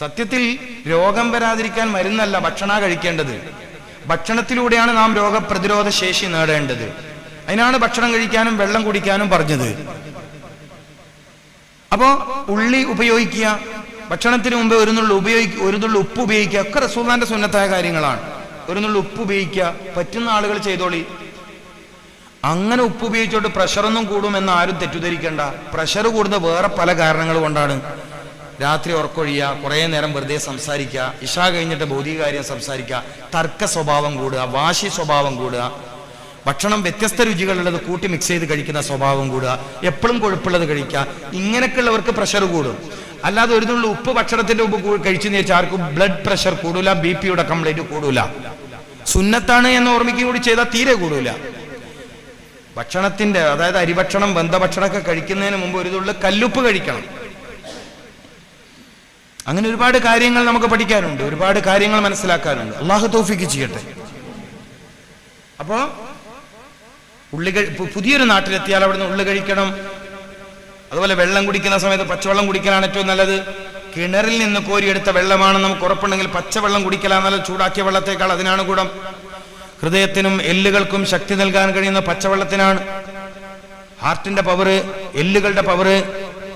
സത്യത്തിൽ രോഗം വരാതിരിക്കാൻ മരുന്നല്ല ഭക്ഷണ കഴിക്കേണ്ടത്. ഭക്ഷണത്തിലൂടെയാണ് നാം രോഗപ്രതിരോധ ശേഷി നേടേണ്ടത്. അതിനാണ് ഭക്ഷണം കഴിക്കാനും വെള്ളം കുടിക്കാനും പറഞ്ഞത്. അപ്പോ ഉള്ളി ഉപയോഗിക്കുക ഭക്ഷണത്തിന് മുമ്പ് ഒരു നുള്ളി ഉപയോഗിക്കുക ഒരു നുള്ളി ഉപ്പ് ഉപയോഗിക്കുക ഒക്കെ റസൂദാന്റെ സുന്നത്തായ കാര്യങ്ങളാണ്. ഒരു നുള്ളി ഉപ്പ് ഉപയോഗിക്കുക പറ്റുന്ന ആളുകൾ ചെയ്തോളി. അങ്ങനെ ഉപ്പ് ഉപയോഗിച്ചോട്ട് പ്രഷറൊന്നും കൂടുമെന്ന് ആരും തെറ്റിദ്ധരിക്കേണ്ട. പ്രഷർ കൂടുന്ന വേറെ പല കാരണങ്ങൾ കൊണ്ടാണ്. രാത്രി ഉറക്കൊഴിയുക കുറേ നേരം വെറുതെ സംസാരിക്കുക ഇഷ കഴിഞ്ഞിട്ട് ഭൗതിക കാര്യം സംസാരിക്കുക തർക്ക സ്വഭാവം കൂടുക വാശി സ്വഭാവം കൂടുക ഭക്ഷണം വ്യത്യസ്ത രുചികളുള്ളത് കൂട്ടി മിക്സ് ചെയ്ത് കഴിക്കുന്ന സ്വഭാവം കൂടുക എപ്പോഴും കൊഴുപ്പുള്ളത് കഴിക്കുക ഇങ്ങനെയൊക്കെയുള്ളവർക്ക് പ്രഷർ കൂടും. അല്ലാതെ ഒരു തുള്ളി ഉപ്പ് ഭക്ഷണത്തിന്റെ ഉപ്പ് കഴിച്ചെന്ന് വെച്ചാൽ ആർക്കും ബ്ലഡ് പ്രഷർ കൂടൂല ബി പിയുടെ കംപ്ലൈന്റ് കൂടൂല. സുന്നത്താണ് എന്ന് ഓർമ്മിക്കുക കൂടി ചെയ്താൽ തീരെ കൂടൂല. ഭക്ഷണത്തിന്റെ അതായത് അരിഭക്ഷണം ബന്ധഭക്ഷണമൊക്കെ കഴിക്കുന്നതിന് മുമ്പ് ഒരു തുള്ളി കല്ലുപ്പ് കഴിക്കണം. അങ്ങനെ ഒരുപാട് കാര്യങ്ങൾ നമുക്ക് പഠിക്കാനുണ്ട് ഒരുപാട് കാര്യങ്ങൾ മനസ്സിലാക്കാനുണ്ട്. അള്ളാഹു തോഫിക്ക് ചെയ്യട്ടെ. അപ്പോ ഉള്ളി പുതിയൊരു നാട്ടിലെത്തിയാൽ അവിടുന്ന് ഉള്ളു കഴിക്കണം. അതുപോലെ വെള്ളം കുടിക്കുന്ന സമയത്ത് പച്ചവെള്ളം കുടിക്കലാണ് ഏറ്റവും നല്ലത്. കിണറിൽ നിന്ന് കോരിയെടുത്ത വെള്ളമാണെന്ന് നമുക്ക് ഉറപ്പുണ്ടെങ്കിൽ പച്ചവെള്ളം കുടിക്കലാണ് നല്ലത്. ചൂടാക്കിയ വെള്ളത്തേക്കാൾ അതിനാണ് ഗുണം. ഹൃദയത്തിനും എല്ലുകൾക്കും ശക്തി നൽകാൻ കഴിയുന്ന പച്ചവെള്ളത്തിനാണ്. ഹാർട്ടിന്റെ പവറ് എല്ലുകളുടെ പവറ്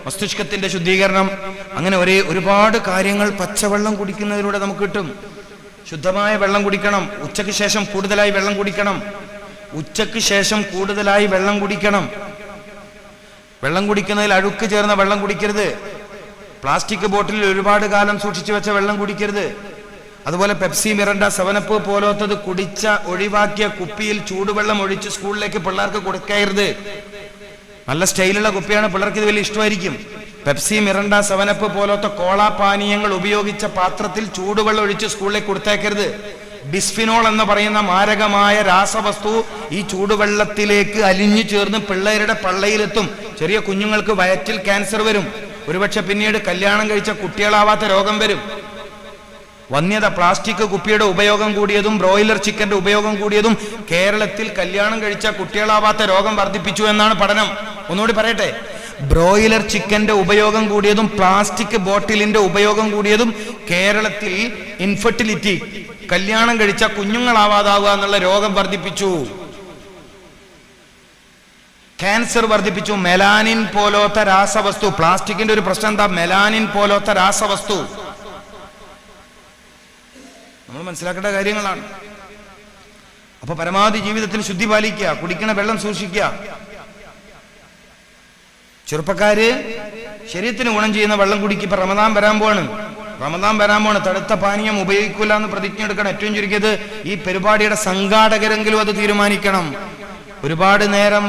മസ്തിഷ്കത്തിന്റെ ശുദ്ധീകരണം. അങ്ങനെ ഒരേ ഒരുപാട് കാര്യങ്ങൾ പച്ചവെള്ളം കുടിക്കുന്നതിലൂടെ നമുക്ക് കിട്ടും. ശുദ്ധമായ വെള്ളം കുടിക്കണം. ഉച്ചയ്ക്ക് ശേഷം കൂടുതലായി വെള്ളം കുടിക്കണം. ഉച്ചയ്ക്ക് ശേഷം കൂടുതലായി വെള്ളം കുടിക്കണം. വെള്ളം കുടിക്കുന്നതിൽ അഴുക്ക് ചേർന്ന വെള്ളം കുടിക്കരുത്. പ്ലാസ്റ്റിക് ബോട്ടിലിൽ ഒരുപാട് കാലം സൂക്ഷിച്ചു വെച്ച വെള്ളം കുടിക്കരുത്. അതുപോലെ പെപ്സി മിറണ്ട സെവനപ്പ് പോലത്തത് കുടിച്ച ഒഴിവാക്കിയ കുപ്പിയിൽ ചൂടുവെള്ളം ഒഴിച്ച് സ്കൂളിലേക്ക് പിള്ളേർക്ക് കൊടുക്കരുത്. നല്ല സ്റ്റൈലുള്ള കുപ്പിയാണ് പിള്ളേർക്ക് ഇത് വലിയ ഇഷ്ടമായിരിക്കും. പെപ്സി മിറണ്ട സെവനപ്പ് പോലത്തെ കോള പാനീയങ്ങൾ ഉപയോഗിച്ച പാത്രത്തിൽ ചൂടുവെള്ളം ഒഴിച്ച് സ്കൂളിലേക്ക് കൊടുത്തേക്കരുത്. ബിസ്ഫിനോൾ എന്ന് പറയുന്ന മാരകമായ രാസവസ്തു ഈ ചൂടുവെള്ളത്തിലേക്ക് അലിഞ്ഞു ചേർന്ന് പിള്ളേരുടെ പള്ളയിലെത്തും. ചെറിയ കുഞ്ഞുങ്ങൾക്ക് വയറ്റിൽ ക്യാൻസർ വരും. ഒരുപക്ഷെ പിന്നീട് കല്യാണം കഴിച്ച കുട്ടികളാവാത്ത രോഗം വരും. വന്യത പ്ലാസ്റ്റിക് കുപ്പിയുടെ ഉപയോഗം കൂടിയതും ബ്രോയിലർ ചിക്കന്റെ ഉപയോഗം കൂടിയതും കേരളത്തിൽ കല്യാണം കഴിച്ച കുട്ടികളാവാത്ത രോഗം വർദ്ധിപ്പിച്ചു എന്നാണ് പഠനം. ഒന്നുകൂടി പറയട്ടെ. ബ്രോയിലർ ചിക്കന്റെ ഉപയോഗം കൂടിയതും പ്ലാസ്റ്റിക് ബോട്ടിലിന്റെ ഉപയോഗം കൂടിയതും കേരളത്തിൽ ഇൻഫെർട്ടിലിറ്റി കല്യാണം കഴിച്ച കുഞ്ഞുങ്ങളാവാതാവുക എന്നുള്ള രോഗം വർദ്ധിപ്പിച്ചു. ക്യാൻസർ വർദ്ധിപ്പിച്ചു. മെലാനിൻ പോലത്തെ രാസവസ്തു. പ്ലാസ്റ്റിക്കിന്റെ ഒരു പ്രശ്നം എന്താ? മെലാനിൻ പോലത്തെ രാസവസ്തു. നമ്മൾ മനസ്സിലാക്കേണ്ട കാര്യങ്ങളാണ്. അപ്പൊ പരമാവധി ജീവിതത്തിൽ ശുദ്ധി പാലിക്കുക കുടിക്കണ വെള്ളം സൂക്ഷിക്കുക. ചെറുപ്പക്കാര് ശരീരത്തിന് ഗുണം ചെയ്യുന്ന വെള്ളം കുടിക്കുക ഇപ്പൊ റമദാൻ വരാൻ പോവാണ്. റമദാൻ വരാൻ പോണ് തടുത്ത പാനീയം ഉപയോഗിക്കില്ല എന്ന് പ്രതിജ്ഞ എടുക്കണം. ഏറ്റവും ചുരുക്കിയത് ഈ പരിപാടിയുടെ സംഘാടകരെങ്കിലും അത് തീരുമാനിക്കണം. ഒരുപാട് നേരം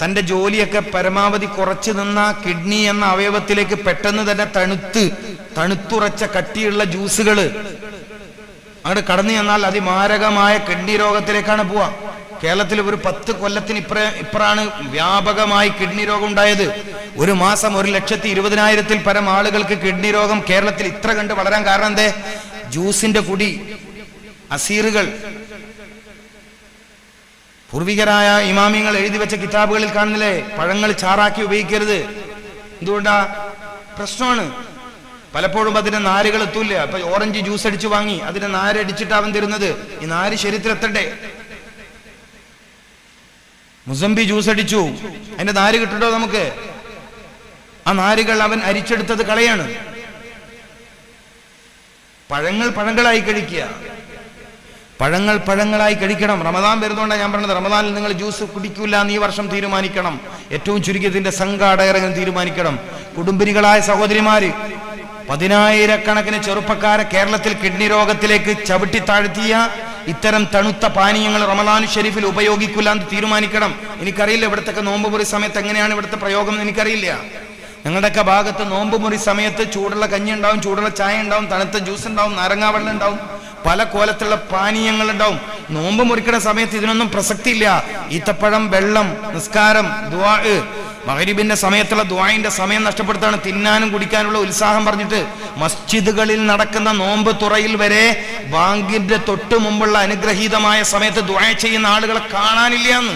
തന്റെ ജോലിയൊക്കെ പരമാവധി കുറച്ച് നിന്ന കിഡ്നി എന്ന അവയവത്തിലേക്ക് പെട്ടെന്ന് തന്നെ തണുത്ത് തണുത്തുറച്ച കട്ടിയുള്ള ജ്യൂസുകൾ അങ്ങോട്ട് കടന്നു ചെന്നാൽ അതിമാരകമായ കിഡ്നി രോഗത്തിലേക്കാണ് പോവാ. കേരളത്തിൽ ഒരു പത്ത് കൊല്ലത്തിന് ഇപ്ര ഇപ്പറാണ് വ്യാപകമായി കിഡ്നി രോഗം ഉണ്ടായത് ഒരു മാസം ഒരു ലക്ഷത്തി ഇരുപതിനായിരത്തിൽ പരം ആളുകൾക്ക് കിഡ്നി രോഗം കേരളത്തിൽ ഇത്ര കണ്ട് വളരാൻ കാരണം എന്തേ? ജ്യൂസിന്റെ കുടി അസീറുകൾ. പൂർവികരായ ഇമാമിങ്ങൾ എഴുതി വെച്ച കിതാബുകളിൽ കാണുന്നില്ലേ? പഴങ്ങൾ ചാറാക്കി ഉപയോഗിക്കരുത്. എന്തുകൊണ്ടാ? പ്രശ്നമാണ്. പലപ്പോഴും അതിന്റെ നാരുകൾ എത്തൂല അപ്പൊ ഓറഞ്ച് ജ്യൂസ് അടിച്ചു വാങ്ങി അതിന്റെ നാരടിച്ചിട്ട് അവൻ തരുന്നത്. ഈ നാര് ശരീരത്തിൽ എത്തണ്ടേ? മുസംബി ജ്യൂസ് അടിച്ചു. അതിന്റെ നാര് കിട്ടണ്ടോ നമുക്ക്? ആ നാരുകൾ അവൻ അരിച്ചെടുത്തത് കളയാണ്. പഴങ്ങൾ പഴങ്ങളായി കഴിക്കുക. പഴങ്ങൾ പഴങ്ങളായി കഴിക്കണം. റമദാൻ വരുന്നതുകൊണ്ടാണ് ഞാൻ പറഞ്ഞത്. റമദാനിൽ നിങ്ങൾ ജ്യൂസ് കുടിക്കൂല എന്ന് ഈ വർഷം തീരുമാനിക്കണം. ഏറ്റവും ചുരുക്കിയതിന്റെ സംഘാടകരങ്ങൾ തീരുമാനിക്കണം. കുടുംബിനികളായ സഹോദരിമാര് പതിനായിരക്കണക്കിന് ചെറുപ്പക്കാരെ കേരളത്തിൽ കിഡ്നി രോഗത്തിലേക്ക് ചവിട്ടി താഴ്ത്തിയ ഇത്തരം തണുത്ത പാനീയങ്ങൾ റമദാൻ ഷെരീഫിൽ ഉപയോഗിക്കില്ല എന്ന് തീരുമാനിക്കണം. എനിക്കറിയില്ല ഇവിടുത്തെ നോമ്പ് മുറി സമയത്ത് എങ്ങനെയാണ് ഇവിടുത്തെ പ്രയോഗം എന്ന് എനിക്കറിയില്ല. ഞങ്ങളുടെയൊക്കെ ഭാഗത്ത് നോമ്പ് മുറി സമയത്ത് ചൂടുള്ള കഞ്ഞി ഉണ്ടാവും ചൂടുള്ള ചായ ഉണ്ടാവും തണുത്ത ജ്യൂസ് ഉണ്ടാവും നാരങ്ങാവെള്ളം ഉണ്ടാവും പല കോലത്തുള്ള പാനീയങ്ങൾ ഉണ്ടാവും നോമ്പ് മുറിക്കുന്ന സമയത്ത് ഇതിനൊന്നും പ്രസക്തിയില്ല. ഈത്തപ്പഴം വെള്ളം നിസ്കാരം ദുവാ മഹരീബിന്റെ സമയത്തുള്ള ദുവായിന്റെ സമയം നഷ്ടപ്പെടുത്താണ് തിന്നാനും കുടിക്കാനുള്ള ഉത്സാഹം പറഞ്ഞിട്ട് മസ്ജിദുകളിൽ നടക്കുന്ന നോമ്പ് തുറയിൽ വരെ ബാങ്കിന്റെ തൊട്ട് മുമ്പുള്ള അനുഗ്രഹീതമായ സമയത്ത് ദുആ ചെയ്യുന്ന ആളുകളെ കാണാനില്ല എന്ന്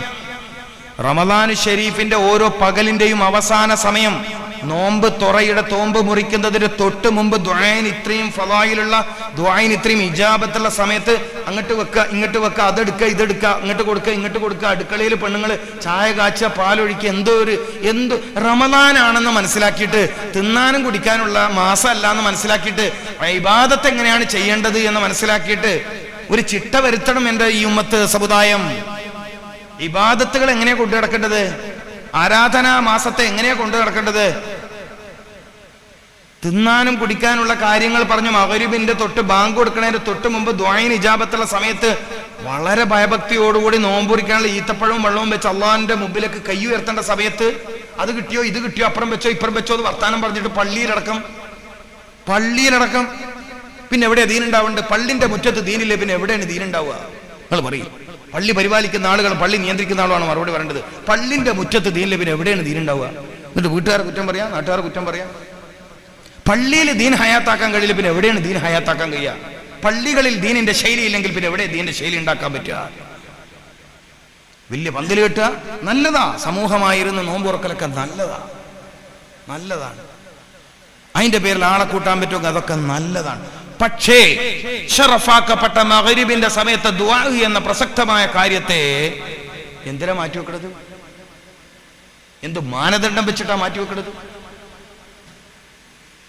റമദാൻ ഷെരീഫിന്റെ ഓരോ പകലിന്റെയും അവസാന സമയം നോമ്പ് തുറയുടെ തോമ്പ് മുറിക്കുന്നതിന് തൊട്ട് മുമ്പ് ദ്വായൻ ഇത്രയും ഫലായിലുള്ള ദ്വായൻ ഇത്രയും ഇജാബത്തുള്ള സമയത്ത് അങ്ങോട്ട് വെക്കുക ഇങ്ങോട്ട് വെക്കുക അതെടുക്കുക ഇതെടുക്കുക അങ്ങോട്ട് കൊടുക്കുക ഇങ്ങോട്ട് കൊടുക്കുക. അടുക്കളയിൽ പെണ്ണുങ്ങൾ ചായ കാച്ച പാലൊഴിക്കുക എന്തോ ഒരു എന്ത് റമദാനാണെന്ന് മനസ്സിലാക്കിയിട്ട് തിന്നാനും കുടിക്കാനുള്ള മാസമല്ല എന്ന് മനസ്സിലാക്കിയിട്ട് ഇബാദത്ത് എങ്ങനെയാണ് ചെയ്യേണ്ടത് എന്ന് മനസ്സിലാക്കിയിട്ട് ഒരു ചിട്ട വരുത്തണം എന്റെ ഈ ഉമ്മത്ത് സമുദായം. ഇബാദത്തുകൾ എങ്ങനെയാണ് കൊണ്ടു നടക്കേണ്ടത് ആരാധനാ മാസത്തെ എങ്ങനെയാ കൊണ്ടു നടക്കേണ്ടത്? തിന്നാനും കുടിക്കാനുള്ള കാര്യങ്ങൾ പറഞ്ഞു മകരുബിന്റെ തൊട്ട് ബാങ്ക് കൊടുക്കുന്നതിന്റെ തൊട്ട് മുമ്പ് ദ്വായിൻ ഇജാബത്തുള്ള സമയത്ത് വളരെ ഭയഭക്തിയോടുകൂടി നോമ്പുറിക്കാനുള്ള ഈത്തപ്പഴവും വെള്ളവും വെച്ച് അള്ളാഹിന്റെ മുമ്പിലേക്ക് കൈ ഉയർത്തേണ്ട സമയത്ത് അത് കിട്ടിയോ ഇത് കിട്ടിയോ അപ്പുറം വെച്ചോ ഇപ്പുറം വെച്ചോ എന്ന് വർത്താനം പറഞ്ഞിട്ട് പള്ളിയിലടക്കം പള്ളിയിലടക്കം. പിന്നെ എവിടെയാ ദീനുണ്ടാവേണ്ടത് പള്ളിന്റെ മുറ്റത്ത് ദീനില്ലേ? പിന്നെ എവിടെയാണ് ദീനുണ്ടാവുക? നിങ്ങൾ പറയും പള്ളി പരിപാലിക്കുന്ന ആളുകളും പള്ളി നിയന്ത്രിക്കുന്ന ആളുമാണ് മറുപടി പറയേണ്ടത്. പള്ളിന്റെ മുറ്റത്ത് ദീൻ പിന്നെ എവിടെയാണ് ദീനുണ്ടാവുക? എന്നിട്ട് വീട്ടുകാർ കുറ്റം പറയാം? നാട്ടുകാർ കുറ്റം പറയാം? പള്ളിയിൽ ദീൻ ഹയാത്താക്കാൻ കഴിയില്ല പിന്നെ എവിടെയാണ് ദീൻ ഹയാത്താക്കാൻ കഴിയുക? പള്ളികളിൽ ദീനിന്റെ ശൈലി ഇല്ലെങ്കിൽ പിന്നെ എവിടെ ദീനിന്റെ ശൈലി ഉണ്ടാക്കാൻ പറ്റുക? വലിയ പന്തൽ കെട്ടുക? നല്ലതാ. സമൂഹമായിരുന്ന നോമ്പുറക്കലൊക്കെ നല്ലതാ. നല്ലതാണ്. അതിന്റെ പേരിൽ ആളെ കൂട്ടാൻ പറ്റുമെങ്കിൽ അതൊക്കെ നല്ലതാണ്. പക്ഷേ ഷറഫാക്കപ്പെട്ട മകരിബിന്റെ സമയത്ത് ദുആ എന്ന പ്രസക്തമായ കാര്യത്തെ എന്തിനാ മാറ്റി വെക്കണത് എന്ത് മാനദണ്ഡം വെച്ചിട്ടാ മാറ്റി വെക്കണത്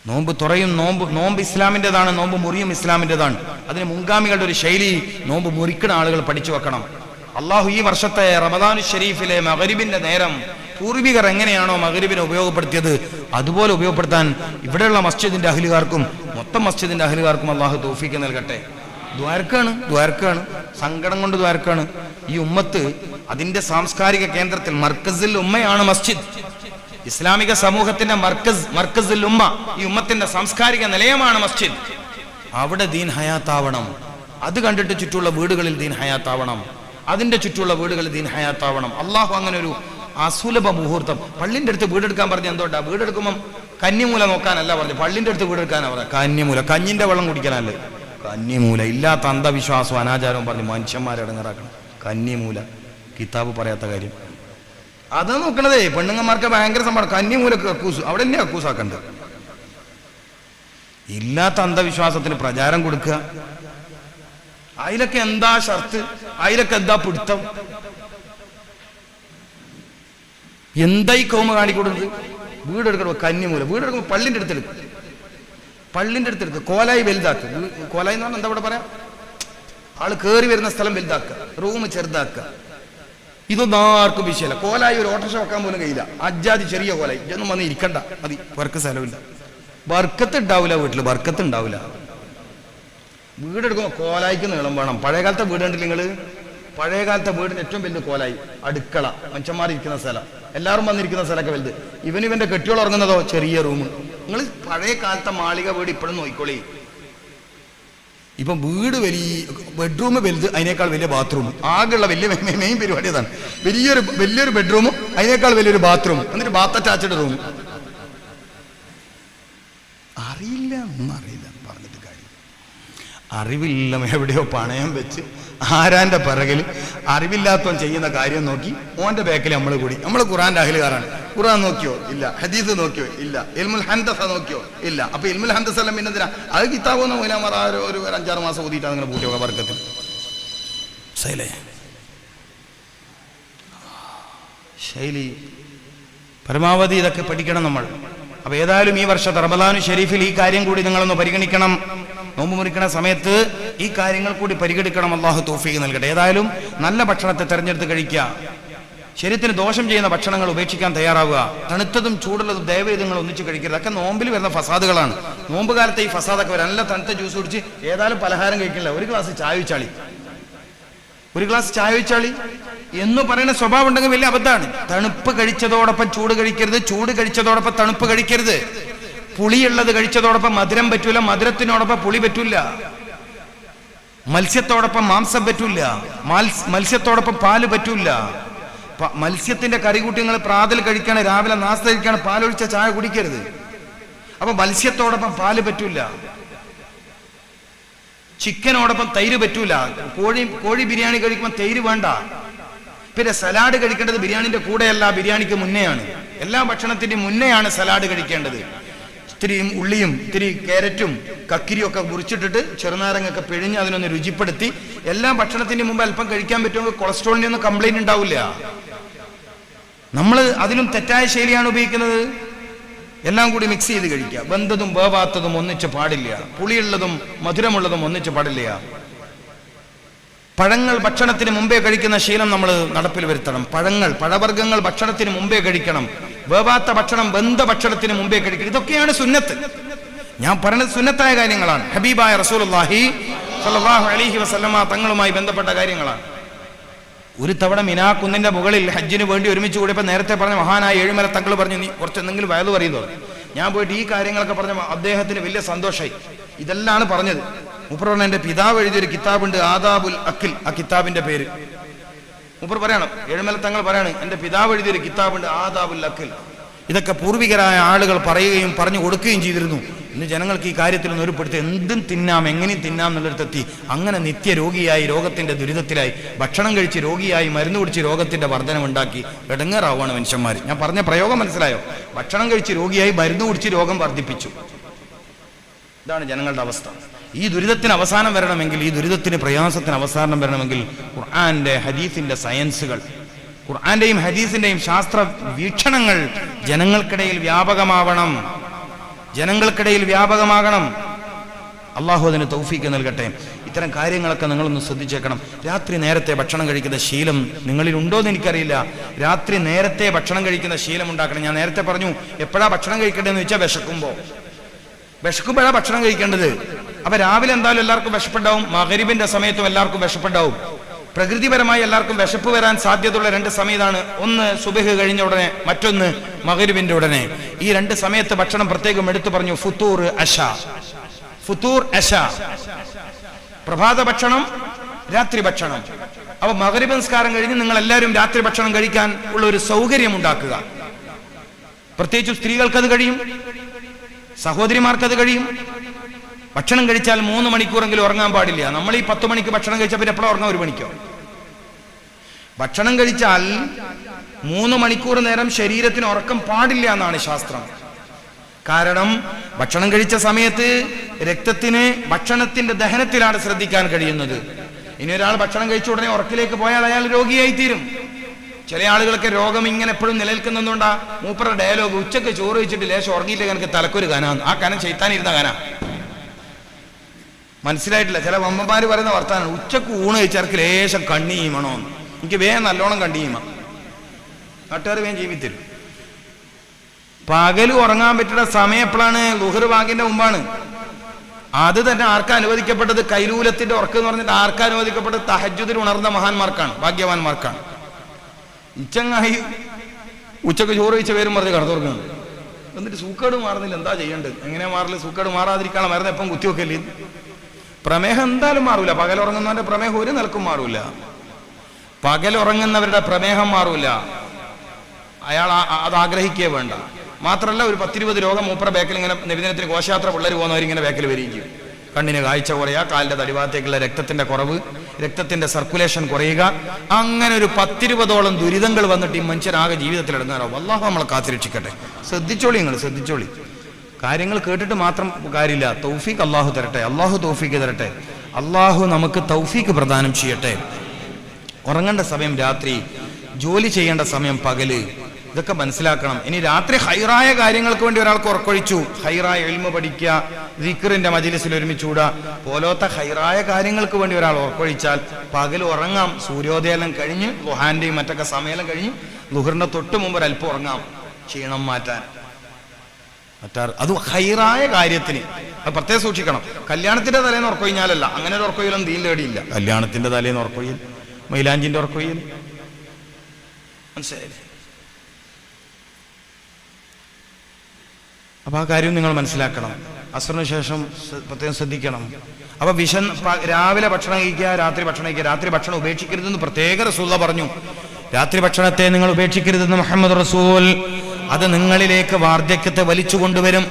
നോമ്പ് തുറയും നോമ്പ് നോമ്പ് ഇസ്ലാമിന്റെതാണ് നോമ്പ് മുറിയും ഇസ്ലാമിന്റെതാണ്. അതിന് മുൻഗാമികളുടെ ഒരു ശൈലി നോമ്പ് മുറിക്കുന്ന ആളുകൾ പഠിച്ചു വെക്കണം. അള്ളാഹു ഈ വർഷത്തെ റമദാനു ഷെരീഫിലെ മകരിബിന്റെ നേരം പൂർവികർ എങ്ങനെയാണോ മകരിബിനെ ഉപയോഗപ്പെടുത്തിയത് അതുപോലെ ഉപയോഗപ്പെടുത്താൻ ഇവിടെയുള്ള മസ്ജിദിന്റെ അഹ്ലുകാർക്കും മൊത്തം മസ്ജിദിന്റെ അഹ്ലുകാർക്കും അള്ളാഹു തോഫിക്ക് നൽകട്ടെ. ദ്വാരക്കാണ് ദ്വാരക്കാണ് സങ്കടം കൊണ്ട് ദ്വാരക്കാണ്. ഈ ഉമ്മത്ത് അതിന്റെ സാംസ്കാരിക കേന്ദ്രത്തിൽ മർക്കസിൽ ഉമ്മയാണ് മസ്ജിദ്. ഇസ്ലാമിക സമൂഹത്തിന്റെ മർക്കസ് മർക്കസിൽ ഉമ്മ ഈ ഉമ്മത്തിന്റെ സാംസ്കാരിക നിലയമാണ് മസ്ജിദ്. അവിടെ ദീൻ ഹയാത്താവണം. അത് കണ്ടിട്ട് ചുറ്റുള്ള വീടുകളിൽ ദീൻ ഹയാത്താവണം. അതിന്റെ ചുറ്റുള്ള വീടുകൾ ദീൻ ഹയാത്താവണം. അള്ളാഹു അങ്ങനെ ഒരു അസുലഭ മുഹൂർത്തം. പള്ളിന്റെ അടുത്ത് വീടെടുക്കാൻ പറഞ്ഞ എന്തോട്ടാ വീടെടുക്കുമ്പം കന്നിമൂല നോക്കാനല്ല പറഞ്ഞു. പള്ളിന്റെ അടുത്ത് വീടെടുക്കാനാ പറഞ്ഞ. കന്നിമൂല കഞ്ഞിന്റെ വെള്ളം കുടിക്കാനല്ലേ? കന്നിമൂല ഇല്ലാത്ത അന്ധവിശ്വാസവും അനാചാരവും പറഞ്ഞു മനുഷ്യന്മാരെ ഇടങ്ങറാക്കണം കന്നിമൂല കിതാബ് പറയാത്ത കാര്യം. അത് നോക്കണതേ പെണ്ണുങ്ങന്മാർക്ക് ഭയങ്കര സംഭവം കന്നിമൂലക്ക് കക്കൂസ് അവിടെ തന്നെ കക്കൂസാക്കണ്ട് ഇല്ലാത്ത അന്ധവിശ്വാസത്തിന് പ്രചാരം കൊടുക്കുക. അതിലൊക്കെ എന്താ ഷർത്ത്? അതിലൊക്കെ എന്താ പിടുത്തം? എന്തായി കോമ കാണിക്കൊടുക്കുന്നത് വീടെടുക്കണം? കന്നിമൂല. വീടെടുക്കുമ്പോൾ പള്ളിന്റെ അടുത്തെടുക്കും. പള്ളിന്റെ അടുത്തെടുക്കുക കോലായി വലുതാക്കുക വീ- കോലായി എന്ന് പറഞ്ഞാൽ എന്താ പറയാം? ആൾ കയറി വരുന്ന സ്ഥലം വലുതാക്കുക റൂം ചെറുതാക്കുക ഇതൊന്നും ആർക്കും വിഷയമല്ല കോലായി ഒരു ഓട്ടോറിക്ഷ വെക്കാൻ പോലും കഴിയില്ല. അജ്ജാതി ചെറിയ കോലായി. ഇതൊന്നും വന്ന് ഇരിക്കണ്ട. മതി. വർക്ക് സ്ഥലമില്ല. വർക്കത്ത് ഉണ്ടാവില്ല വീട്ടിൽ വർക്കത്ത് ഉണ്ടാവില്ല വീടെടുക്കുമ്പോൾ കോലായിക്ക് നീളം വേണം. പഴയകാലത്തെ വീട് കണ്ടില്ല നിങ്ങൾ പഴയ കാലത്തെ വീടിന് ഏറ്റവും വലുത് കോലായി. അടുക്കള. മനുഷ്യന്മാർ ഇരിക്കുന്ന സ്ഥലം. എല്ലാവരും വന്നിരിക്കുന്ന സ്ഥലമൊക്കെ വലുത്. ഇവൻ ഇവന്റെ കെട്ടിയോൾ ഉറങ്ങുന്നതോ? ചെറിയ റൂം. നിങ്ങൾ പഴയ കാലത്തെ മാളിക വീട് ഇപ്പോഴും നോക്കിക്കോളി. ഇപ്പം വീട് വലിയ ബെഡ്റൂം വലുത് അതിനേക്കാൾ വലിയ ബാത്റൂം ആകെയുള്ള വലിയ മെയിൻ പരിപാടി അതാണ്. വലിയൊരു വലിയൊരു ബെഡ്റൂമും അതിനേക്കാൾ വലിയൊരു ബാത്റൂം എന്നിട്ട് ബാത്ത് അറ്റാച്ച്ഡ് റൂം അറിയില്ല ഒന്നും അറിയില്ല. അറിവില്ല എവിടെയോ പണയം വെച്ച് ആരാന്റെ പിറകിൽ അറിവില്ലാത്തവൻ ചെയ്യുന്ന കാര്യം നോക്കി ഓന്റെ ബാക്കിൽ നമ്മൾ കൂടി. നമ്മൾ ഖുറാന്റെ അഹിലുകാരാണ്. ഖുറാൻ നോക്കിയോ? ഇല്ല. ഹദീസ് നോക്കിയോ? ഇല്ല. ഇൽമുൽ ഹന്തസ നോക്കിയോ? ഇല്ല. അപ്പൊ ഇൽമുൽ ഹന്തസ എല്ലാം പിന്നെ എന്തിനാ അത് കിത്താബോന്ന് മൂലമാർ ഒരു ഒരു അഞ്ചാറ് മാസം ഊതിയിട്ടാണ് അങ്ങനെ പൂട്ടിയോ വർക്കത്തിൽ ശൈലേ. ശൈലി പരമാവധി ഇതൊക്കെ പഠിക്കണം നമ്മൾ. അപ്പൊ ഏതായാലും ഈ വർഷം റമദാനു ഷെരീഫിൽ ഈ കാര്യം കൂടി നിങ്ങളൊന്ന് പരിഗണിക്കണം. നോമ്പ് മുറിക്കണ സമയത്ത് ഈ കാര്യങ്ങൾ കൂടി പരിഗണിക്കണം. അള്ളാഹു തോഫീക്ക് നൽകട്ടെ. ഏതായാലും നല്ല ഭക്ഷണത്തെ തെരഞ്ഞെടുത്ത് കഴിക്കുക. ശരീരത്തിന് ദോഷം ചെയ്യുന്ന ഭക്ഷണങ്ങൾ ഉപേക്ഷിക്കാൻ തയ്യാറാവുക. തണുത്തതും ചൂടുള്ളതും നിങ്ങൾ ഒന്നിച്ച് കഴിക്കരുത്. അതൊക്കെ നോമ്പിൽ വരുന്ന ഫസാദുകളാണ്. നോമ്പ് കാലത്ത് ഈ ഫസാദൊക്കെ വരാം. നല്ല തണുത്ത ജ്യൂസ് കുടിച്ച് ഏതായാലും പലഹാരം കഴിക്കില്ല. ഒരു ഗ്ലാസ് ചായ ഒരു ഗ്ലാസ് ചായ എന്ന് പറയുന്ന സ്വഭാവം ഉണ്ടെങ്കിൽ വലിയ അബദ്ധമാണ്. തണുപ്പ് കഴിച്ചതോടൊപ്പം ചൂട് കഴിക്കരുത്. ചൂട് കഴിച്ചതോടൊപ്പം തണുപ്പ് കഴിക്കരുത്. പുളിയുള്ളത് കഴിച്ചതോടൊപ്പം മധുരം പറ്റൂല മധുരത്തിനോടൊപ്പം പുളി പറ്റൂല. മത്സ്യത്തോടൊപ്പം മാംസം പറ്റൂല മത്സ്യത്തോടൊപ്പം പാൽ പറ്റൂല. മത്സ്യത്തിന്റെ കറികൂട്ടിങ്ങൾ പ്രാതൽ കഴിക്കാണ് രാവിലെ നാസ്ത കഴിക്കാണ് പാലൊഴിച്ച ചായ കുടിക്കരുത്. അപ്പൊ മത്സ്യത്തോടൊപ്പം പാൽ പറ്റൂല. ചിക്കനോടൊപ്പം തൈര് പറ്റൂല. കോഴി കോഴി ബിരിയാണി കഴിക്കുമ്പോൾ തൈര് വേണ്ട. പിന്നെ സലാഡ് കഴിക്കേണ്ടത് ബിരിയാണിന്റെ കൂടെയല്ല ബിരിയാണിക്ക് മുന്നെയാണ്. എല്ലാ ഭക്ഷണത്തിന്റെയും മുന്നെയാണ് സലാഡ് കഴിക്കേണ്ടത്. ഇത്തിരി ഉള്ളിയും ഇത്തിരി ക്യാരറ്റും കക്കിരിയും ഒക്കെ മുറിച്ചിട്ടിട്ട് ചെറുനാരങ്ങൊക്കെ പിഴിഞ്ഞ് അതിനൊന്ന് രുചിപ്പെടുത്തി. എല്ലാ ഭക്ഷണത്തിന് മുമ്പ് അല്പം കഴിക്കാൻ പറ്റുമെങ്കിൽ കൊളസ്ട്രോളിന് ഒന്നും കംപ്ലൈന്റ് ഉണ്ടാവില്ല. നമ്മൾ അതിലും തെറ്റായ ശൈലിയാണ് ഉപയോഗിക്കുന്നത്. എല്ലാം കൂടി മിക്സ് ചെയ്ത് കഴിക്കുക. വെന്തതും വേവാത്തതും ഒന്നിച്ച് പാടില്ല. പുളിയുള്ളതും മധുരമുള്ളതും ഒന്നിച്ച് പാടില്ല. പഴങ്ങൾ ഭക്ഷണത്തിന് മുമ്പേ കഴിക്കുന്ന ശീലം നമ്മൾ നടപ്പിൽ വരുത്തണം. പഴങ്ങൾ പഴവർഗങ്ങൾ ഭക്ഷണത്തിന് മുമ്പേ കഴിക്കണം. വേവാത്ത ഭക്ഷണം ബന്ധ ഭക്ഷണത്തിന് മുമ്പേ കഴിക്കുക. ഇതൊക്കെയാണ് സുന്നത്ത്. ഞാൻ പറഞ്ഞത് സുന്നത്തായ കാര്യങ്ങളാണ്. ഹബീബായ സ്വല്ലല്ലാഹു അലൈഹി വസല്ലമ തങ്ങളുമായി ബന്ധപ്പെട്ട കാര്യങ്ങളാണ്. ഒരു തവണ മിനാ കുന്നിന്റെ മുകളിൽ ഹജ്ജിന് വേണ്ടി ഒരുമിച്ച് കൂടിയപ്പോൾ നേരത്തെ പറഞ്ഞ മഹാനായ ഏഴുമല തങ്ങൾ പറഞ്ഞു നീ കുറച്ച് എന്തെങ്കിലും വയത് പറയുന്നത് ഞാൻ പോയിട്ട് ഈ കാര്യങ്ങളൊക്കെ പറഞ്ഞ അദ്ദേഹത്തിന് വലിയ സന്തോഷമായി ഇതെല്ലാം പറഞ്ഞത്. മുപ്പറോണ എന്റെ പിതാവ് എഴുതിയൊരു കിതാബുണ്ട് ആദാബുൽ അഖിൽ. ആ കിതാബിന്റെ പേര്. മുപ്പർ പറയണം ഏഴുമല തങ്ങൾ പറയാണ് എന്റെ പിതാവ് എഴുതിയൊരു കിതാബുണ്ട് ആദാബുൽ അഖിൽ. ഇതൊക്കെ പൂർവികരായ ആളുകൾ പറയുകയും പറഞ്ഞു കൊടുക്കുകയും ചെയ്തിരുന്നു. ഇന്ന് ജനങ്ങൾക്ക് ഈ കാര്യത്തിൽ ഒന്ന് ഒരുപ്പെടുത്തി എന്തും തിന്നാം എങ്ങനെയും തിന്നാം എന്നുള്ളിടത്തെത്തി അങ്ങനെ നിത്യരോഗിയായി രോഗത്തിന്റെ ദുരിതത്തിലായി ഭക്ഷണം കഴിച്ച് രോഗിയായി മരുന്ന് കുടിച്ച് രോഗത്തിന്റെ വർധനമുണ്ടാക്കി ഇടങ്ങേറാവുകയാണ് മനുഷ്യന്മാർ. ഞാൻ പറഞ്ഞ പ്രയോഗം മനസ്സിലായോ? ഭക്ഷണം കഴിച്ച് രോഗിയായി മരുന്ന് കുടിച്ച് രോഗം വർദ്ധിപ്പിച്ചു. ഇതാണ് ജനങ്ങളുടെ അവസ്ഥ. ഈ ദുരിതത്തിന് അവസാനം വരണമെങ്കിൽ ഈ ദുരിതത്തിന് പ്രയാസത്തിന് അവസാനം വരണമെങ്കിൽ ഖുർആന്റെ ഹദീസിന്റെ സയൻസുകൾ ഖുർആന്റെയും ഹദീസിന്റെയും ശാസ്ത്ര വീക്ഷണങ്ങൾ ജനങ്ങൾക്കിടയിൽ വ്യാപകമാവണം. ജനങ്ങൾക്കിടയിൽ വ്യാപകമാകണം. അള്ളാഹു അതിന് തൗഫീക്ക് നൽകട്ടെ. ഇത്തരം കാര്യങ്ങളൊക്കെ നിങ്ങളൊന്ന് ശ്രദ്ധിച്ചേക്കണം. രാത്രി നേരത്തെ ഭക്ഷണം കഴിക്കുന്ന ശീലം നിങ്ങളിൽ ഉണ്ടോ എന്ന് എനിക്കറിയില്ല. രാത്രി നേരത്തെ ഭക്ഷണം കഴിക്കുന്ന ശീലം ഉണ്ടാക്കണം. ഞാൻ നേരത്തെ പറഞ്ഞു എപ്പോഴാ ഭക്ഷണം കഴിക്കേണ്ടതെന്ന് വെച്ചാൽ വിശക്കുമ്പോൾ വിശക്കുമ്പോഴാണ് ഭക്ഷണം കഴിക്കേണ്ടത്. അപ്പൊ രാവിലെ എന്തായാലും എല്ലാവർക്കും വിശപ്പുണ്ടാവും മകരിബിന്റെ സമയത്തും എല്ലാവർക്കും വിശപ്പുണ്ടാവും. പ്രകൃതിപരമായി എല്ലാവർക്കും വിശപ്പ് വരാൻ സാധ്യതയുള്ള രണ്ട് സമയത്താണ് ഒന്ന് സുബഹ് കഴിഞ്ഞ ഉടനെ മറ്റൊന്ന് മകരുവിന്റെ ഉടനെ. ഈ രണ്ട് സമയത്ത് ഭക്ഷണം പ്രത്യേകം എടുത്തു പറഞ്ഞു ഫുത്തൂർ അഷ ഫുത്തൂർ അഷ പ്രഭാത ഭക്ഷണം രാത്രി ഭക്ഷണം. അപ്പൊ മകരിബ് സംസ്കാരം കഴിഞ്ഞ് നിങ്ങൾ എല്ലാവരും രാത്രി ഭക്ഷണം കഴിക്കാൻ ഉള്ള ഒരു സൗകര്യം ഉണ്ടാക്കുക പ്രത്യേകിച്ച് സ്ത്രീകൾക്ക് അത് കഴിയും സഹോദരിമാർക്ക് അത് കഴിയും ഭക്ഷണം കഴിച്ചാൽ മൂന്ന് മണിക്കൂറെങ്കിലും ഉറങ്ങാൻ പാടില്ല. നമ്മൾ ഈ പത്ത് മണിക്ക് ഭക്ഷണം കഴിച്ചാൽ പിന്നെ എപ്പോഴും ഉറങ്ങാം? ഒരു മണിക്കോ? ഭക്ഷണം കഴിച്ചാൽ മൂന്ന് മണിക്കൂർ നേരം ശരീരത്തിന് ഉറക്കം പാടില്ല എന്നാണ് ശാസ്ത്രം. കാരണം ഭക്ഷണം കഴിച്ച സമയത്ത് രക്തത്തിന് ഭക്ഷണത്തിന്റെ ദഹനത്തിലാണ് ശ്രദ്ധിക്കാൻ കഴിയുന്നത്. ഇനി ഒരാൾ ഭക്ഷണം കഴിച്ച ഉടനെ ഉറക്കിലേക്ക് പോയാൽ അയാൾ രോഗിയായി തീരും ചില ആളുകൾക്ക് രോഗം ഇങ്ങനെ എപ്പോഴും നിലനിൽക്കുന്നുണ്ടാ മൂപ്പറ ഡയലോഗ് ഉച്ചയ്ക്ക് ചോറ് വെച്ചിട്ട് ലേശം ഉറങ്ങിയില്ല കനക്ക് തലക്കൊരു കനാന്ന്. ആ കനം ചെയ്ത്താനിരുന്ന കന. മനസ്സിലായിട്ടില്ല. ചില അമ്മമാർ പറയുന്ന വർത്താനം ഉച്ചയ്ക്ക് ഊണ് കഴിച്ചവർക്ക് ലേശം കണ്ണി എനിക്ക് വേഗം നല്ലോണം കണ്ണി ചെയ്യുമ നാട്ടുകാർ വേഗം ജീവിത്തരും പകൽ ഉറങ്ങാൻ പറ്റുന്ന സമയം എപ്പോഴാണ് ലുഹർ വാങ്ങിന്റെ മുമ്പാണ്. അത് തന്നെ ആർക്കാ അനുവദിക്കപ്പെട്ടത്? കൈലൂലത്തിന്റെ ഉറക്കം എന്ന് പറഞ്ഞിട്ട് ആർക്കാ അനുവദിക്കപ്പെട്ടത്? തഹജുദിൽ ഉണർന്ന മഹാന്മാർക്കാണ് ഭാഗ്യവാന്മാർക്കാണ്. ഇച്ചങ്ങായി ഉച്ചയ്ക്ക് ചോറ് വെച്ച പേരും പറഞ്ഞ് കടത്തുറക്കുന്നത് എന്നിട്ട് സൂക്കേട് മാറുന്നില്ല. എന്താ ചെയ്യേണ്ടത്? എങ്ങനെ മാറില്ല സൂക്കേട് മാറാതിരിക്കാനുള്ള മരുന്ന് എപ്പം കുത്തിവെക്കല്ലേ പ്രമേഹം എന്തായാലും മാറൂല. പകലുറങ്ങുന്നവന്റെ പ്രമേഹം ഒരു നിലക്കും മാറൂല. പകലുറങ്ങുന്നവരുടെ പ്രമേഹം മാറൂല. അയാൾ അത് ആഗ്രഹിക്കേ വേണ്ട. മാത്രമല്ല ഒരു പത്തിരുപത് രോഗം മൂപ്പറ ബാക്കിൽ ഇങ്ങനെ നിവേദനത്തിന് ഘോഷയാത്ര പിള്ളേർ പോകുന്നവരിങ്ങനെ ബാക്കിൽ വരികയും കണ്ണിന് കാഴ്ച കുറയുക കാലിന്റെ തടിഭാഗത്തേക്കുള്ള രക്തത്തിന്റെ കുറവ് രക്തത്തിന്റെ സർക്കുലേഷൻ കുറയുക. അങ്ങനെ ഒരു പത്തിരുപതോളം ദുരിതങ്ങൾ വന്നിട്ട് ഈ മനുഷ്യരാകെ ജീവിതത്തിൽ ഇടങ്ങാറാവും. അള്ളാഹു നമ്മളെ കാത്തിരക്ഷിക്കട്ടെ ശ്രദ്ധിച്ചോളി നിങ്ങൾ ശ്രദ്ധിച്ചോളി. കാര്യങ്ങൾ കേട്ടിട്ട് മാത്രം കാര്യമില്ല. തൗഫീഖ് അള്ളാഹു തരട്ടെ അള്ളാഹു തൗഫീഖ് തരട്ടെ അള്ളാഹു നമുക്ക് തൗഫീഖ് പ്രദാനം ചെയ്യട്ടെ. ഉറങ്ങേണ്ട സമയം രാത്രി ജോലി ചെയ്യേണ്ട സമയം പകൽ ഇതൊക്കെ മനസ്സിലാക്കണം. ഇനി രാത്രി ഹൈറായ കാര്യങ്ങൾക്ക് വേണ്ടി ഒരാൾക്ക് ഉറക്കൊഴിച്ചു. ഹൈറായ എൽമ പഠിക്കുക ദിക്കറിന്റെ മജിലിസിൽ ഒരുമിച്ച് കൂടുക പോലത്തെ ഹൈറായ കാര്യങ്ങൾക്ക് വേണ്ടി ഒരാൾ ഉറക്കൊഴിച്ചാൽ പകൽ ഉറങ്ങാം. സൂര്യോദയം കഴിഞ്ഞ് ലുഹാന്റെയും മറ്റൊക്കെ സമയം കഴിഞ്ഞ് ലുഹറിന്റെ തൊട്ട് മുമ്പ് ഒരല്പം ഉറങ്ങാം. ക്ഷീണം മാറ്റാൻ. മറ്റാർ അതും ഹൈറായ കാര്യത്തിന്. അത് പ്രത്യേകം സൂക്ഷിക്കണം. കല്യാണത്തിന്റെ തലേന്ന് ഉറക്കൊഴിഞ്ഞാലല്ല. അങ്ങനെ ഒരു ഉറക്കൊയിലും തീലേടിയില്ല കല്യാണത്തിന്റെ തലേന്ന് ഉറക്കൊയിൽ മൈലാഞ്ചിന്റെ ഉറക്കൊയിൽ മനസ്സിലായില്ലേ? അപ്പൊ ആ കാര്യം നിങ്ങൾ മനസ്സിലാക്കണം. അസറിന് ശേഷം പ്രത്യേകം ശ്രദ്ധിക്കണം. അപ്പൊ വിശൻ രാവിലെ ഭക്ഷണം കഴിക്കുക രാത്രി ഭക്ഷണം കഴിക്കുക. രാത്രി ഭക്ഷണം ഉപേക്ഷിക്കരുതെന്ന് പ്രത്യേക റസൂല പറഞ്ഞു. രാത്രി ഭക്ഷണത്തെ നിങ്ങൾ ഉപേക്ഷിക്കരുതെന്ന് മുഹമ്മദ് റസൂൽ അത് നിങ്ങളിലേക്ക് വാർദ്ധക്യത്തെ വലിച്ചു കൊണ്ടുവരും.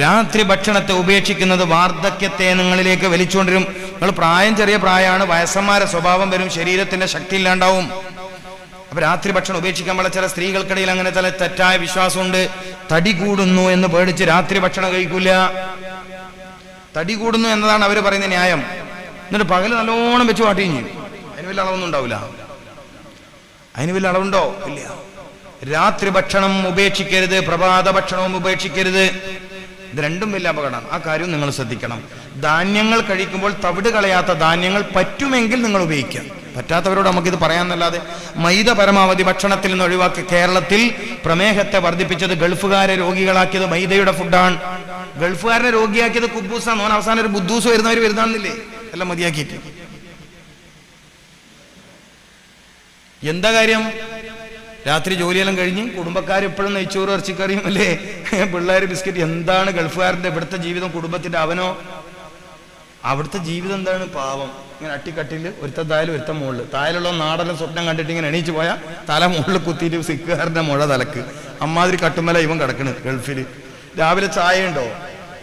രാത്രി ഭക്ഷണത്തെ ഉപേക്ഷിക്കുന്നത് വാർദ്ധക്യത്തെ നിങ്ങളിലേക്ക് വലിച്ചുകൊണ്ടിരും നിങ്ങൾ പ്രായം ചെറിയ പ്രായമാണ് വയസ്സന്മാരെ സ്വഭാവം വരും ശരീരത്തിന്റെ ശക്തി ഇല്ലാണ്ടാവും. അപ്പൊ രാത്രി ഭക്ഷണം ഉപേക്ഷിക്കാൻ പാടില്ല ചില സ്ത്രീകൾക്കിടയിൽ അങ്ങനെ ചില തെറ്റായ വിശ്വാസമുണ്ട്. തടി കൂടുന്നു എന്ന് പേടിച്ച് രാത്രി ഭക്ഷണം കഴിക്കൂല. തടി കൂടുന്നു എന്നതാണ് അവർ പറയുന്ന ന്യായം. എന്നിട്ട് പകൽ നല്ലോണം വെച്ച് പാട്ടിയും ചെയ്യും. അതിന് വലിയ അളവൊന്നും ഉണ്ടാവില്ല അതിന് വലിയ അളവുണ്ടോ? ഇല്ല. രാത്രി ഭക്ഷണം ഉപേക്ഷിക്കരുത് പ്രഭാത ഭക്ഷണവും ഉപേക്ഷിക്കരുത്. ഇത് രണ്ടും വലിയ അപകടമാണ്. ആ കാര്യം നിങ്ങൾ ശ്രദ്ധിക്കണം. ധാന്യങ്ങൾ കഴിക്കുമ്പോൾ തവിട് കളയാത്ത ധാന്യങ്ങൾ പറ്റുമെങ്കിൽ നിങ്ങൾ ഉപയോഗിക്കാം പറ്റാത്തവരോട് നമുക്കിത് പറയാമെന്നല്ലാതെ മൈദ പരമാവധി ഭക്ഷണത്തിൽ നിന്ന് ഒഴിവാക്കി കേരളത്തിൽ പ്രമേഹത്തെ വർദ്ധിപ്പിച്ചത് ഗൾഫുകാരെ രോഗികളാക്കിയത് മൈദയുടെ ഫുഡാണ്. ഗൾഫുകാരനെ രോഗിയാക്കിയത് കുബൂസാണ് ഓൻ അവസാനം ഒരു ബുദ്ധൂസ് വരുന്നവർ വരുന്നില്ലേ എല്ലാം മതിയാക്കിയിട്ട്. എന്താ കാര്യം? രാത്രി ജോലിയെല്ലാം കഴിഞ്ഞ് കുടുംബക്കാർ എപ്പോഴും നെയ്ച്ചോറ് ഇറച്ചിക്കറിയും അല്ലേ? പിള്ളേർ ബിസ്ക്കറ്റ് എന്താണ് ഗൾഫുകാരന്റെ ഇവിടുത്തെ ജീവിതം കുടുംബത്തിന്റെ അവനോ? അവിടുത്തെ ജീവിതം എന്താണ്? പാവം. ഇങ്ങനെ അട്ടിക്കട്ടിൽ ഒരുത്ത തായാലും ഒരുത്ത മുകളിൽ തായാലുള്ള നാടെല്ലാം സ്വപ്നം കണ്ടിട്ട് ഇങ്ങനെ എണീച്ച് പോയാൽ തല മുകളിൽ കുത്തിയിട്ട് സിക്കുകാരന്റെ മുഴ തലക്ക്. അമ്മാതിരി കട്ടുമല ഇവൻ കിടക്കണ് ഗൾഫിൽ രാവിലെ ചായ ഉണ്ടോ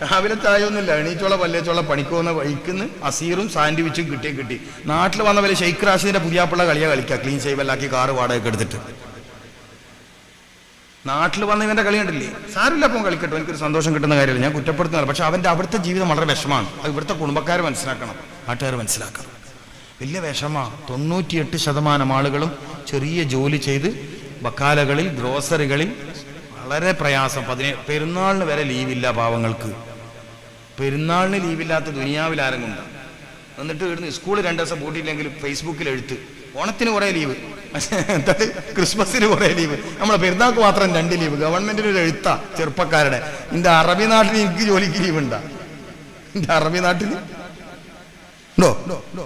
രാവിലെ ചായ ഒന്നുമില്ല എണീച്ചോള പല്ലേച്ചോള പണിക്ക് പോകുന്ന വഴിക്കുന്ന് അസീറും സാൻഡ്വിച്ചും കിട്ടിയേ കിട്ടി. നാട്ടിൽ വന്ന പോലെ ഷെയ്ഖ് റാഷിദിന്റെ പുതിയാപ്പിള്ള കളിയാ കളിക്കുക ക്ലീൻ ഷേവല്ലാക്കി കാറ് വാടകയൊക്കെ എടുത്തിട്ട്. നാട്ടിൽ വന്ന ഇവന്റെ കളി കണ്ടില്ലേ? സാരില്ല അപ്പം കളിക്കട്ടെ എനിക്കൊരു സന്തോഷം കിട്ടുന്ന കാര്യമില്ല ഞാൻ കുറ്റപ്പെടുത്തുന്നില്ല പക്ഷെ അവന്റെ അവിടുത്തെ ജീവിതം വളരെ വിഷമാണ് അത് ഇവിടുത്തെ കുടുംബക്കാർ മനസ്സിലാക്കണം നാട്ടുകാർ മനസ്സിലാക്കണം. വലിയ വിഷമാ. തൊണ്ണൂറ്റിയെട്ട് ശതമാനം ആളുകളും ചെറിയ ജോലി ചെയ്ത് ബക്കാലകളിൽ ഗ്രോസറികളിൽ വളരെ പ്രയാസം. പതിനേ പെരുന്നാളിന് വരെ ലീവില്ല പാവങ്ങൾക്ക്. പെരുന്നാളിന് ലീവില്ലാത്ത ദുനിയാവിൽ ആരെങ്കിലും എന്നിട്ട് ഇവിടുന്ന് സ്കൂളിൽ രണ്ട് ദിവസം പൂട്ടിയില്ലെങ്കിൽ ഫേസ്ബുക്കിൽ എഴുത്ത് ഓണത്തിന് കുറേ ലീവ്. എന്താണ് ക്രിസ്മസിന് കുറേ ലീവ്. നമ്മളെ പെരുന്നാൾക്ക് മാത്രം രണ്ട് ലീവ്. ഗവൺമെന്റിന് ഒരു എഴുത്താ ചെറുപ്പക്കാരുടെ. ഇന്റെ അറബി നാട്ടിൽ എനിക്ക് ജോലിക്ക് ലീവ് ഉണ്ടാ ഇന്റെ അറബി നാട്ടിൽ ഉണ്ടോ?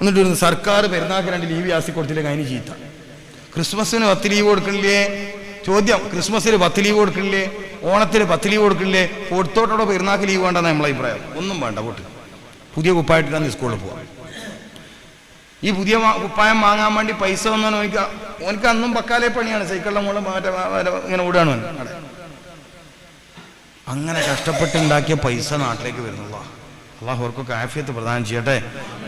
എന്നിട്ട് സർക്കാർ പെരുന്നാൾക്ക് രണ്ട് ലീവ് ആസി കൊടുത്തില്ലെങ്കിൽ അതിന് ചീത്ത. ക്രിസ്മസിന് പത്ത് ലീവ് കൊടുക്കണില്ലേ? ചോദ്യം. ക്രിസ്മസിന് പത്ത് ലീവ് കൊടുക്കണില്ലേ? ഓണത്തിന് പത്ത് ലീവ് കൊടുക്കണില്ലേ? കൊടുത്തോട്ടോടെ പെരുന്നാൾക്ക് ലീവ് വേണ്ടെന്നാണ് നമ്മളെ അഭിപ്രായം. ഒന്നും വേണ്ട പോട്ട്. പുതിയ കുപ്പായിട്ടാണ് സ്കൂളിൽ പോവാം. ഈ പുതിയ കുപ്പായം വാങ്ങാൻ വേണ്ടി പൈസ ഒന്നും ഓനിക്ക് ഓനിക്ക് അന്നും പക്കാലെ പണിയാണ്. സൈക്കിളിന്റെ മുകളിൽ മറ്റേ ഇങ്ങനെ ഓടുകയാണ് അവിടെ അങ്ങനെ കഷ്ടപ്പെട്ടുണ്ടാക്കിയ പൈസ നാട്ടിലേക്ക് വരുന്നുള്ള അള്ളാഹു അവർക്കൊക്കെ ആഫിയത്ത് പ്രദാനം ചെയ്യട്ടെ.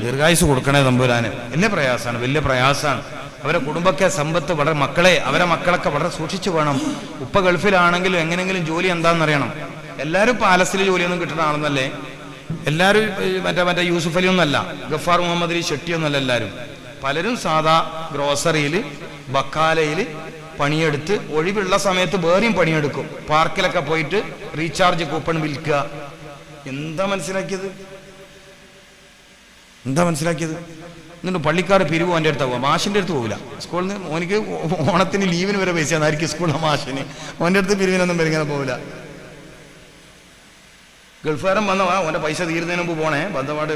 ദീർഘായുസ് കൊടുക്കണേ തമ്പുരാന്. വലിയ പ്രയാസമാണ് വലിയ പ്രയാസമാണ്. അവരെ കുടുംബക്കെ സമ്പത്ത് വളരെ മക്കളെ അവരെ മക്കളൊക്കെ വളരെ സൂക്ഷിച്ചു വേണം. ഉപ്പ ഗൾഫിലാണെങ്കിലും എങ്ങനെങ്കിലും ജോലി എന്താണെന്നറിയണം. എല്ലാവരും പാലസിൽ ജോലിയൊന്നും കിട്ടണ ആണെന്നല്ലേ എല്ലാവരും മറ്റേ മറ്റേ യൂസുഫ് അലി ഒന്നല്ല ഗഫാർ മുഹമ്മദ് അലി ഷെട്ടി ഒന്നല്ല എല്ലാവരും പലരും സാധാ ഗ്രോസറിയിൽ ബക്കാലയിൽ പണിയെടുത്ത് ഒഴിവുള്ള സമയത്ത് വേറെയും പണിയെടുക്കും. പാർക്കിലൊക്കെ പോയിട്ട് റീചാർജ് കൂപ്പൺ വിൽക്കുക. എന്താ മനസ്സിലാക്കിയത്? എന്താ മനസ്സിലാക്കിയത്? എന്നിട്ട് പള്ളിക്കാർ പിരിവ് എന്റെ അടുത്ത് പോകാം മാഷിന്റെ അടുത്ത് പോകില്ല സ്കൂളിൽ നിന്ന് ഓനിക്ക് ഓണത്തിന് ലീവിന് വരെ പൈസ ആയിരിക്കും സ്കൂളിലെ മാഷിന്. ഓന്റെ അടുത്ത് പിരിവിനൊന്നും വരിങ്ങനെ പോകില്ല ഗൾഫുകാരൻ വന്നവാ ഓന്റെ പൈസ തീരുന്നതിന് മുമ്പ് പോണേ. ബന്ധപാട്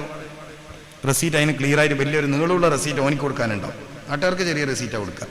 റെസീറ്റ് അതിന് ക്ലിയർ ആയിട്ട് വലിയൊരു നീളമുള്ള റെസീറ്റ് ഓനിക്ക് കൊടുക്കാനുണ്ടാവും. നാട്ടുകാർക്ക് ചെറിയ റെസീറ്റാണ് കൊടുക്കുക.